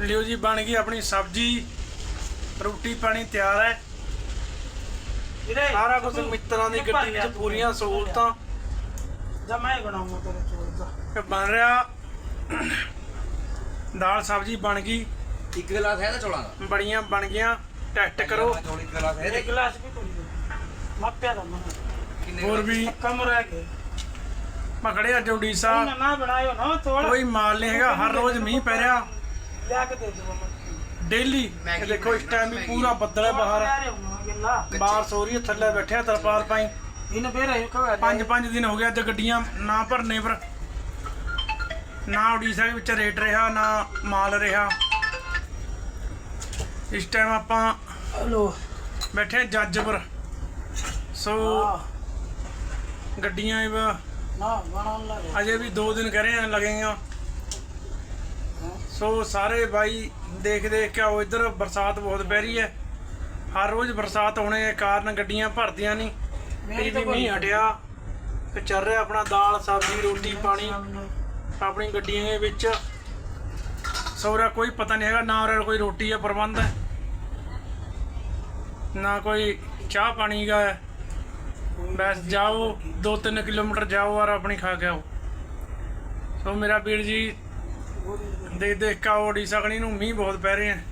ਲਿਓ ਜੀ ਬਣ ਗਈ ਆਪਣੀ ਸਬਜ਼ੀ। ਰੋਟੀ ਪਾਣੀ ਤਿਆਰ ਹੈ। ਸਾਰਾ ਕੁਝ ਮਿੱਤਰਾਂ ਦੀ ਗੱਡੀ ਵਿੱਚ ਪੂਰੀਆਂ ਸਹੂਲਤਾਂ। ਜਦ ਮੈਂ ਬਣਾਉਂਗਾ ਤੇਰੇ ਚੋਲ ਦਾ। ਬਣ ਰਿਹਾ। ਦਾਲ ਸਬਜ਼ੀ ਬਣ ਗਈ। ਇੱਕ ਗਲਾਸ ਹੈ ਤਾਂ ਚੌਲਾਂ ਦਾ? ਬੜੀਆਂ ਬਣ ਗਈਆਂ। ਟੈਸਟ ਕਰੋ। ਇੱਕ ਗਲਾਸ ਹੈ ਇੱਕ ਗਲਾਸ ਵੀ ਕੋਈ ਮਾਪਿਆ ਦਾ ਮਨ ਕਿੰਨੇ ਹੋਰ ਵੀ। ਕਮ ਰਹਿ ਗਏ ਪਕੜੇ ਅੱਜ ਉਡੀਸਾ ਨਾ ਨਾ ਬਣਾਇਓ ਨਾ ਥੋੜਾ ਕੋਈ ਮਾਲ ਨਹੀਂ ਹੈਗਾ। ਹਰ ਰੋਜ਼ ਮੀਂਹ ਪੈ ਰਿਹਾ। ਲਿਆ ਕੇ ਦੇ ਦਿਓ ਮੈਂ। ਡੇਲੀ ਇਹ ਦੇਖੋ ਇਸ ਟਾਈਮ ਵੀ ਪੂਰਾ ਬੱਦਲ ਹੈ ਬਾਹਰ। ਬਾਹਰ ਸੋਰੀ ਥੱਲੇ ਬੈਠੇ ਆ ਤਰਪਾਲ ਪਾਈ ਇਹਨੇ ਬੇਰ ਆਇਓ ਕਵਾ ਪੰਜ ਪੰਜ ਦਿਨ ਹੋ ਗਿਆ ਅੱਜ ਗੱਡੀਆਂ ਨਾ ਭਰਨੇ ਪਰ ਨਾ ਉਡੀਸਾ ਦੇ ਵਿੱਚ ਰੇਟ ਰਿਹਾ ਨਾ ਮਾਲ ਰਿਹਾ। ਇਸ ਟਾਈਮ ਆਪਾਂ ਹਲੋ। ਬੈਠੇ ਹਾਂ ਜੱਜਪੁਰ ਸੋ ਗੱਡੀਆਂ ਇਹ ਵਾ- ਨਾ ਬਣਾਉਣ ਲੱਗੇ ਅਜੇ ਵੀ 2 ਦਿਨ ਕਹਿ ਰਹੇ ਆ ਲੱਗੇਗਾ ਸੋ ਸਾਰੇ ਬਾਈ ਦੇਖ ਦੇਖ ਕੇ ਆਓ ਇੱਧਰ ਬਰਸਾਤ ਬਹੁਤ ਪੈ ਰਹੀ ਹੈ। ਹਰ ਰੋਜ਼ ਬਰਸਾਤ ਹੋਣੇ ਦੇ ਕਾਰਨ ਗੱਡੀਆਂ ਭਰਦੀਆਂ ਨਹੀਂ। ਵੀ ਮੀਂਹ ਹਟਿਆ। ਤੇ ਚੱਲ ਰਿਹਾ ਆਪਣਾ ਦਾਲ ਸਬਜ਼ੀ ਰੋਟੀ ਪਾਣੀ। ਆਪਣੀ ਗੱਡੀਆਂ ਦੇ ਵਿੱਚ। ਸੌਰਾ ਕੋਈ ਪਤਾ ਨਹੀਂ ਹੈਗਾ ਨਾ ਉਰੇ ਕੋਈ ਰੋਟੀ ਦਾ ਪ੍ਰਬੰਧ ਹੈ। ਨਾ ਕੋਈ ਚਾਹ ਪਾਣੀ ਦਾ ਹੈ। ਬਸ ਜਾਓ 2-3 ਕਿਲੋਮੀਟਰ ਜਾਓ ਔਰ ਆਪਣੀ ਖਾ ਕੇ ਆਓ। ਸੋ ਮੇਰਾ ਵੀਰ ਜੀ ਦੇਖ ਦੇਖ ਕੇ ਆਓ ਨੂੰ ਮੀਂਹ ਬਹੁਤ ਪੈ ਰਹੇ ਹੈ